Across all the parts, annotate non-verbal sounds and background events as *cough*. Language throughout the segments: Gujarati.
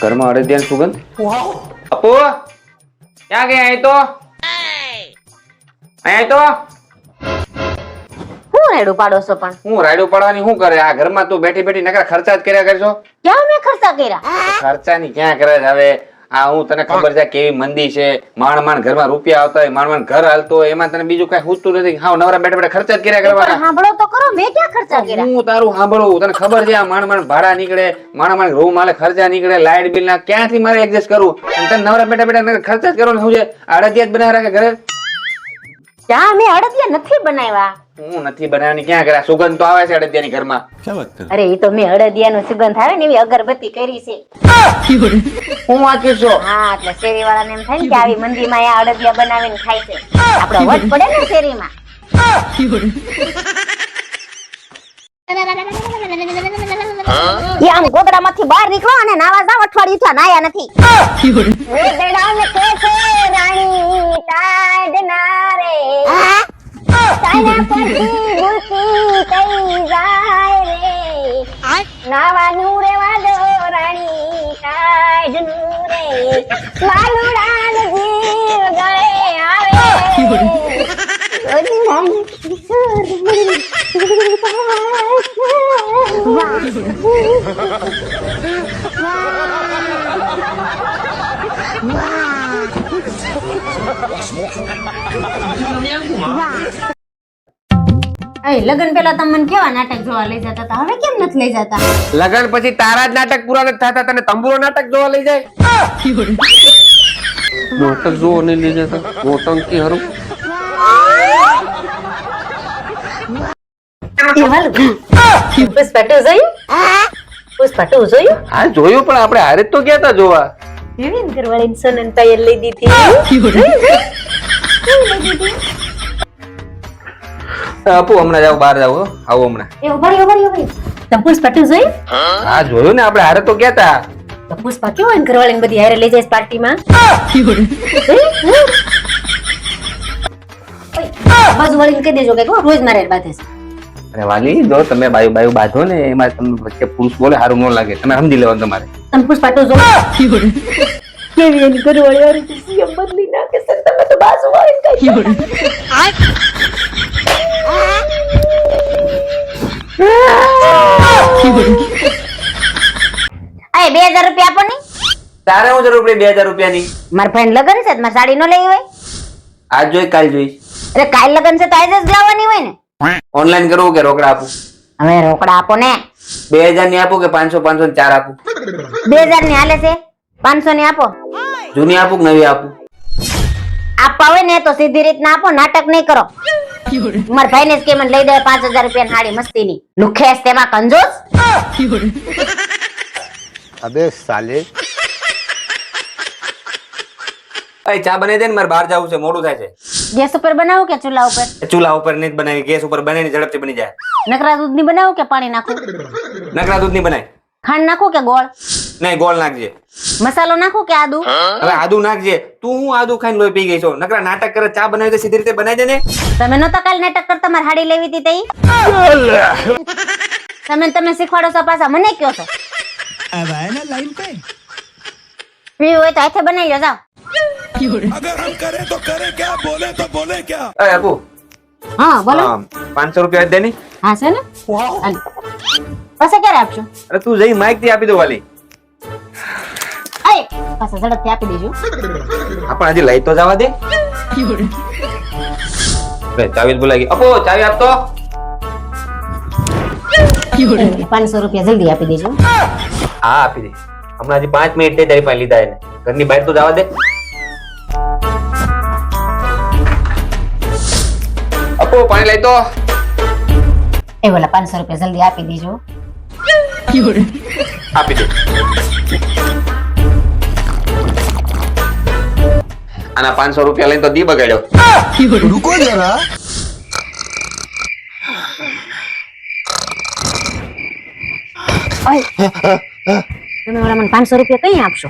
ઘરમાં અડદિયાન સુગંધ? અપુ ક્યાં ગયા અહીં તો? અહીં તો? હું રેડું પાડો છો પણ? હું રાયડું પાડવાની શું કરે? આ ઘરમાં તું બેઠી બેઠી નકરા ખર્ચા જ કર્યા કરશો? ક્યાં મેં ખર્ચા કર્યા? ખર્ચાની ક્યાં કરે હવે? આ હું તને ખબર છે કેવી મંદી છે માણ માણ ઘરમાં રૂપિયા આવતા હોય માણ માણ ઘર હાલતો હોય એમાં તને બીજું કઈ પૂછતું નથી. હા નવરા બેઠા બેઠા ખર્ચા જ કર્યા કરવાના. સાંભળો તો કરો મેં ક્યાં ખર્ચા કર્યા? હું તારું સાંભળું તને ખબર છે આ માણ માણ ભાડા નીકળે માણ માણ રૂમ માલે ખર્ચા નીકળે લાઈટ બિલ ના ક્યાંથી મારે એડજસ્ટ કરું તને નવરા બેઠા બેઠા ખર્ચા જ કરવાનું શું છે? અડદિયા જ બનાવી રાખે ઘરે? ત્યાં મેં અડદિયા નથી બનાવ્યા. હું નથી બનાવવાની ક્યાં કરે સુગંધ તો આવે છે અડદિયાની ઘરમાં. અરે એ તો મેં અડદિયાનો સુગંધ આવે ને એવી અગરબત્તી કરી છે. હું વાંચું છું? હા એટલે શેરી વાળાને એમ થાય ને કે આવી મંદીમાં આ અડદિયા બનાવીને ખાય છે. આપણો વટ પડે ને શેરીમાં. *laughs* *laughs* એ આમ ગોદડામાંથી બહાર નીકળો અને નાવા જાવ અઠવાડિયું થયા નાયા નથી. વેદડાને કે છે રાણી ના રે તાના જાય રે. નાવાનું રે વાદો રાણી ટાઢનું રે માલુડાન જીવ ગળે આવે. કિશોર લગન પેલા તમને મને કેવા નાટક જોવા લઈ જતા હતા હવે કેમ નથી લઈ જતા લગન પછી તારા જ નાટક પૂરા નથી થતા તને તંબુરો નાટક જોવા લઈ જાય નાટક જોવા નહીં લઈ જતા મોટંકી હરું જોયું? પુષ્પા જોયું? હા જોયું પણ આપણે હારે તો ગયા તા જોવા. વિવિન કરવાળી સોનન પાયલ લઈ દીધી. આપુ હમણાં જાવ બહાર જાવ આવો હમણાં. એ ઉભારી ઉભારી ઉભારી તમે પુષ્પા ટુ હા જોયું ને આપણે હારે તો ગયા ઘરવાળીને બધી હારે લઈ જાય પાર્ટીમાં? બાજુ વાળીને કહી દેજો કે રોજ મારે બાધે છે. અરે વાલી જો તમે બાયુ બાયુ બાંધો ને એમાં તમને વચ્ચે પુરુષ બોલે સારું ન લાગે. તમે સમજી લેવાનું તમારે. તમે પુષ્પા ટુ જો. કેવી એની ઘરવાળી હારે સીએમ બદલી નાખે સર તમે તો બાજુ વાળી કઈ અરે બે હજાર રૂપિયા આપો ની. તારે હું જરૂર પડી બે હજાર રૂપિયાની? મારા ફ્રેન્ડ લગન છે મારી સાડી નો લેવી હોય? આજ જોઈ કાલ જોઈશ. અરે કાલ લગન છે તો આજે જ લાવવાની હોય ને. ઓનલાઈન કરવું કે રોકડા આપું? હવે રોકડા આપો ને. બે હજારની આપું કે પાંચસો પાંચસો ને ચાર આપું? બે હજારની હાલે છે. પાંચસો ની આપો. જૂની આપું કે નવી આપું? આપવા હોય ને તો સીધી રીતના આપો નાટક નહીં કરો. માર ભાઈ ને સ્કીમ લઈ દે પાંચ હજાર રૂપિયા હાડી મસ્તી ની લુખેસ તેમાં કંજોસ? અબે સાલે. ચા બને દે ને મારે બહાર જવું છે મોડું થાય છે. ગેસ ઉપર બનાવો કે ચૂલા ઉપર? ચૂલા ઉપર નહીં બનાવી ગેસ ઉપર બને ને ઝડપથી બની જાય. નકરા દૂધની બનાવો કે પાણી નાખો? નકરા દૂધની બનાય. ખાંડ નાખો કે ગોળ? નહીં ગોળ નાખજે. મસાલો નાખો કે આદુ? હવે આદુ નાખજે. તું હું આદુ ખાઈને લોહી પી ગઈ છો? નકરા નાટક કરે ચા બનાવી તો સીધી રીતે બનાવી દે ને. તમે નતા કાલ નાટક કરતા મારે હાડી લેવી હતી તઈ? તમે તમે શીખવાડો છો પાછા મને કયો છો? પીવું હોય તો હાથે બનાવી લો જાઓ. અગર હમ કરે તો કરે ક્યા બોલે તો બોલે ક્યા અરે અબુ હા બોલો પાંચસો રૂપિયા દે હા છે ને પછી ક્યારે આપશો અરે તું જઈ માઇકથી આપી દો વાલી પાસે ઝડપથી હજી લઈ તો જવા દે ચાવી બોલાવી અપો ચાવી આપતો પાંચસો રૂપિયા આપી દેજો હા આપી દે હમણાં પાંચ મિનિટ તારી લીધા ઘરની બહાર તો જવા દે અપો પાણી લઈ દો એ બોલા પાંચસો રૂપિયા જલ્દી આપી દેજો. આપી દો. આના પાંચસો રૂપિયા લઈને તો દી બગાડ્યો. રૂકો જરા. ઓય તમે ઓલા મને પાંચસો રૂપિયા કઈ આપશો?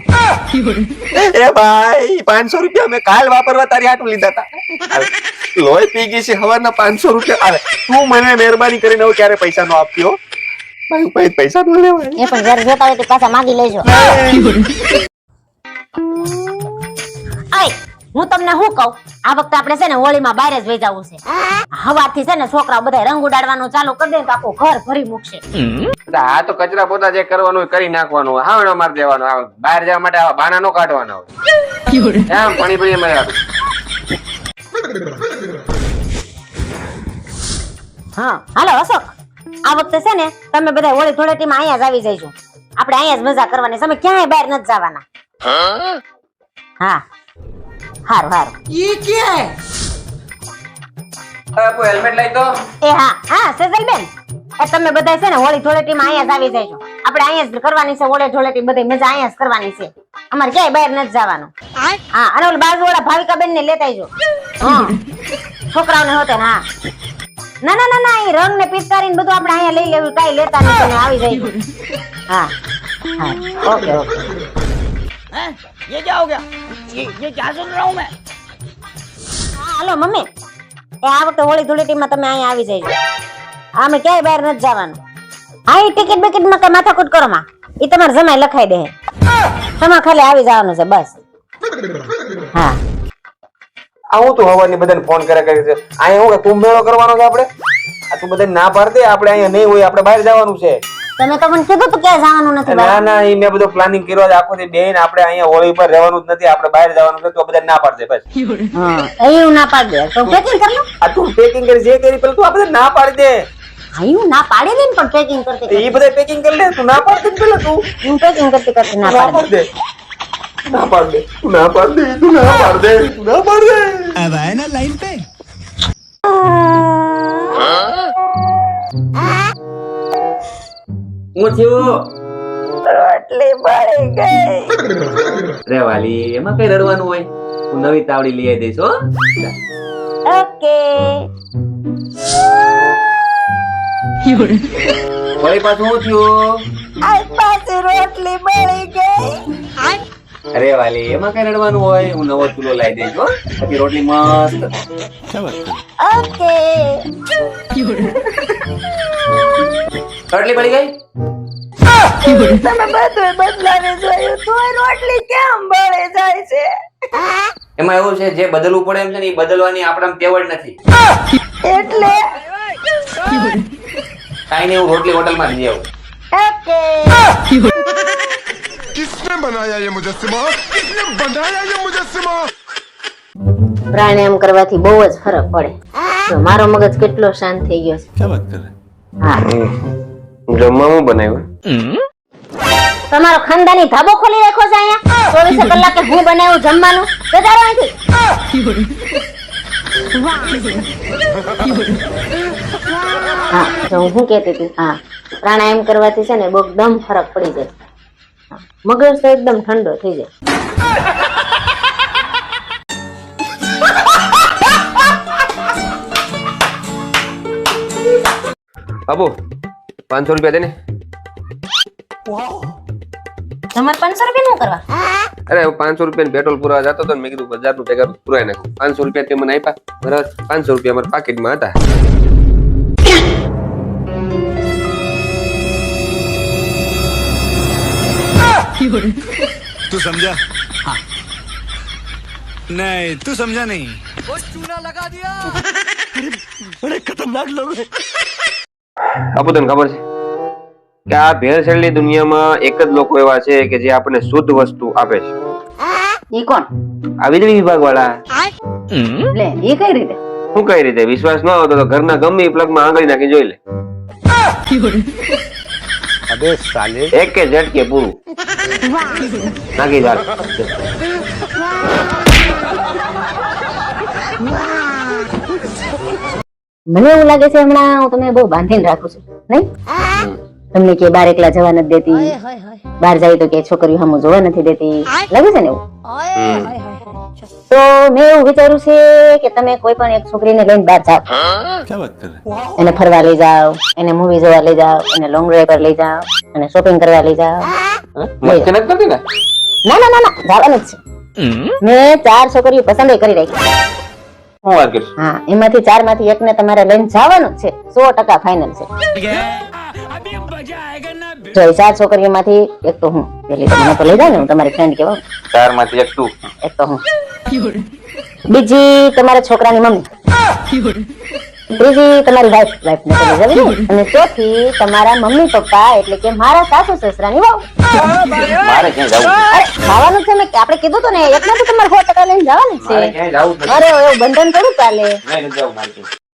એ ભાઈ પાંચસો રૂપિયા મેં કાલ વાપરવા તારી આટલું લીધા હતા લોહી પી ગઈ છે હવાના પાંચસો રૂપિયા આવે. તું મને મહેરબાની કરીને હું ક્યારે પૈસા નો આપતી હો? પૈસા નો લેવાય એ પણ જયારે જોતા હોય તો પાછા માંગી લેજો. આય હું તમને શું કહું? આ વખતે આપણે છે ને હોળીમાં બહાર જ વહી છે. હવાથી છે ને છોકરાઓ બધા રંગ ઉડાડવાનું ચાલુ કરી દે તો આખું ઘર ભરી મૂકશે. આ તો કચરા પોતા જે કરવાનું કરી નાખવાનું હાવણો મારી દેવાનો બહાર જવા માટે આવા બાના નો કાઢવાનો એમ પાણી પડી હા હાલો અશોક. આ વખતે છે ને તમે બધા હોળી ધૂળેટીમાં અહીંયા જ આવી જઈશું આપણે અહીંયા જ મજા કરવાની. તમે ક્યાંય બહાર નથી જવાના. હા. હારું હારું. હવે આપો હેલ્મેટ લઈ તો એ હા હા સેજલબેન. એ તમે બધા છે ને હોળી ધૂળેટીમાં અહીંયા જ આવી જાય છો આપણે અહીંયા જ કરવાની છે હોળી ધૂળેટી બધી મજા અહીંયા જ કરવાની છે. અમારે ક્યાંય બહાર નથી જવાનું. હા અને વાળા બાજુવાળા ભાવિકાબેન ને લેતા આવજો. હા. છોકરાઓને હોતે ને હા. ના ના ના ના એ રંગ ને પિચકારી બધું આપણે અહીંયા લઈ લેવું કાઈ લેતા નહીં તમે આવી જાય હા. હા ઓકે ઓકે. ये क्या हो गया ये ये क्या सुन रहा हूँ मैं હા હાલો મમ્મી એ આ વખતે હોળી ધૂળેટીમાં તમે અહીંયા આવી જઈજો અમે ક્યાંય બહાર નથી જવાનું હા એ ટિકિટ બિકિટ માં કઈ માથાકૂટ કરો માં એ તમારે જમાઈ લખાઈ દે તમારે ખાલી આવી જવાનું છે બસ હા આવું તું હવાની બધાને ફોન કરે કરે છે અહીંયા હું કે તું મેળો કરવાનો છે આપણે આ તું બધાને ના પાડ દે આપણે અહીંયા નહીં હોય આપણે બહાર જવાનું છે તમે તો મને કીધું તું ક્યાં જવાનું નથી ના. ના એ મેં બધો પ્લાનિંગ કર્યો છે. આખો દી બેન આપણે અહીંયા હોળી પર રહેવાનું જ નથી. આપણે બહાર જવાનું છે તો બધા ના પાડશે બસ. હા એવું ના પાડી. દે તો પેકિંગ કર લો આ તું પેકિંગ કરી જે કરી પેલું તું આપણે ના પાડી દે. હા ના પાડી દે ને પણ પેકિંગ કરતી. એ બધા પેકિંગ કરી લે. તું ના પાડ દે પેલું તું? હું પેકિંગ કરતી કરતી ના ના પાડી દે. પાડ દે ના પાડ દે તું ના પાડ દે તું ના પાડ દે તું ના લાઈન દે હું થયું? રોટલી પડી ગઈ. રે વાલી એમાં કઈ રડવાનું હોય? હું નવી તાવડી લઈ આવી દઈશ હો. ઓકે. વળી પાછું હું થયું? આજ પાછી રોટલી બળી ગઈ. અરે એમાં કઈ રડવાનું હોય? હું નવો ચૂલો લાવી દઈશ હો. પછી રોટલી મસ્ત. રોટલી પડી ગઈ? એમાં એવું છે જે બદલવું પડે એમ છે ને એ બદલવાની આપણા તેવડ નથી. એટલે કાઈ નહીં હું રોટલી હોટલમાં જઈ આવું. કિસને બનાયા યે મુજસ્સમા કિસને બનાયા યે મુજસ્સમા પ્રાણાયામ કરવાથી બહુ જ ફરક પડે. મારો મગજ કેટલો શાંત થઈ ગયો છે. ક્યાં હા. જમવાનું બનાવ્યું? તમારો ખાનદાની ધાબો ખોલી રાખ્યો છે અહીંયા. ચોવીસે કલાકે હું બનાવ્યું જમવાનું. જતા અહીંથી. હા જો હું કહેતી હતી? હા પ્રાણાયામ કરવાથી છે ને બહુ દમ ફરક પડી જાય. મગજ તો એકદમ ઠંડો થઈ જાય. બાબુ પાંચસો રૂપિયા દે ને. તમારે પાંચસો રૂપિયા નું કરવા? અરે હું પાંચસો રૂપિયા પેટ્રોલ પુરાવા જતો હતો ને મેં કીધું હજાર રૂપિયા ભેગા પુરાવી નાખું. પાંચસો રૂપિયા તે મને આપ્યા. બરાબર. ખતરનાક લોગ આપો તને ખબર છે? કે આ ભેળસેળની દુનિયામાં એક જ લોકો એવા છે કે જે આપણને શુદ્ધ વસ્તુ આપે છે. ઈ કોણ? આ વીજળી વિભાગ વાળા લે ઈ કઈ રીતે? હું કઈ રીતે? વિશ્વાસ ન આવતો તો ઘરના ગમે એ પ્લગમાં આંગળી નાખી જોઈ લે. અબે સાલે. એક કે ઝટકે પૂરું. નાખી જા. મને એવું લાગે છે હમણાં હું તમને બહુ બાંધીને રાખું છું. નહીં? તમને કે બાર એકલા જવા નથી દેતી. બહાર જાય તો કે છોકરીઓ હમ જોવા નથી દેતી. લાગે છે ને એવું? તો મેં એવું વિચાર્યું છે કે તમે કોઈ પણ એક છોકરીને લઈને બહાર જાઓ. એને ફરવા લઈ જાઓ એને મૂવી જોવા લઈ જાઓ એને લોંગ ડ્રાઈવ પર લઈ જાઓ અને શોપિંગ કરવા લઈ જાઓ. ના? ના ના ના જવાનું જ છે. મેં ચાર છોકરીઓ પસંદ કરી રાખી. હું વાત કરીશ? હા એમાંથી ચારમાંથી એકને તમારે લઈને જવાનું છે. સો ટકા ફાઇનલ છે. જો ચાર છોકરીઓમાંથી એક તો હું. પેલી મને તો લઈ જાય ને હું તમારી ફ્રેન્ડ કેવા ચારમાંથી એક તું. એક તો હું. બીજી તમારા છોકરાની મમ્મી. ત્રીજી તમારી વાઇફ વાઇફ ને તો લઈ જવી અને ચોથી તમારા મમ્મી પપ્પા એટલે કે મારા સાસુ સસરાની વહુ. મારે ક્યાંય જવું અરે ખાવાનું છે મેં આપણે કીધું તો ને એટલે તો તમારે સો ટકા લઈને જવાનું છે. નથી. અરે એવું બંધન કરું ચાલે.